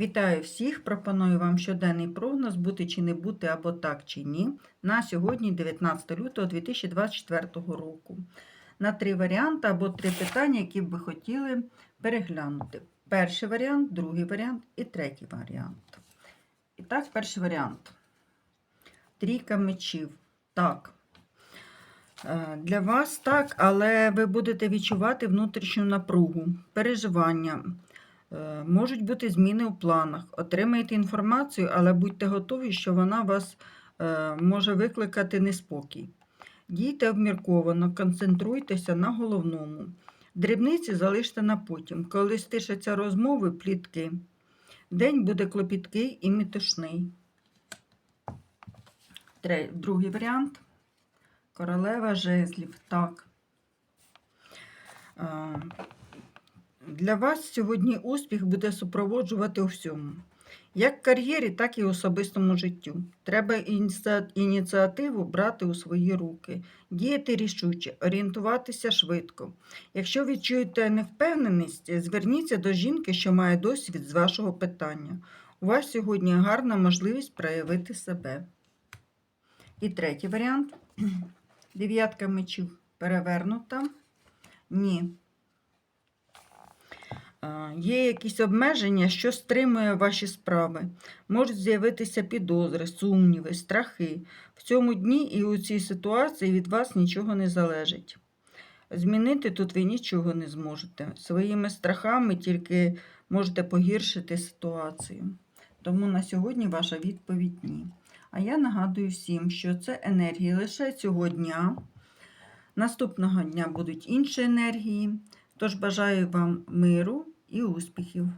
Вітаю всіх! Пропоную вам щоденний прогноз бути чи не бути або так чи ні на сьогодні, 19 лютого 2024 року. На три варіанти або три питання, які б ви хотіли переглянути. Перший варіант, другий варіант і третій варіант. І так, перший варіант. Трійка мечів. Так. Е, Для вас так, але ви будете відчувати внутрішню напругу, переживання. Е, Можуть бути зміни у планах. Отримаєте інформацію, але будьте готові, що вона вас е, може викликати неспокій. Дійте обмірковано, концентруйтеся на головному. Дрібниці залиште на потім. Коли стишаться розмови, плітки. День буде клопіткий і мітошний. Другий варіант. Королева жезлів. Так. Для вас сьогодні успіх буде супроводжувати у всьому. Як в кар'єрі, так і в особистому життю. Треба ініціативу брати у свої руки, діяти рішуче, орієнтуватися швидко. Якщо відчуєте невпевненість, зверніться до жінки, що має досвід з вашого питання. У вас сьогодні гарна можливість проявити себе. І третій варіант. Дев'ятка мечів перевернута. Ні. А, Є якісь обмеження, що стримує ваші справи. Можуть з'явитися підозри, сумніви, страхи. В цьому дні і у цій ситуації від вас нічого не залежить. Змінити тут ви нічого не зможете. Своїми страхами тільки можете погіршити ситуацію. Тому на сьогодні ваша відповідь ні. А я нагадую всім, що це енергії лише цього дня. Наступного дня будуть інші енергії. Тож бажаю вам миру і успіхів!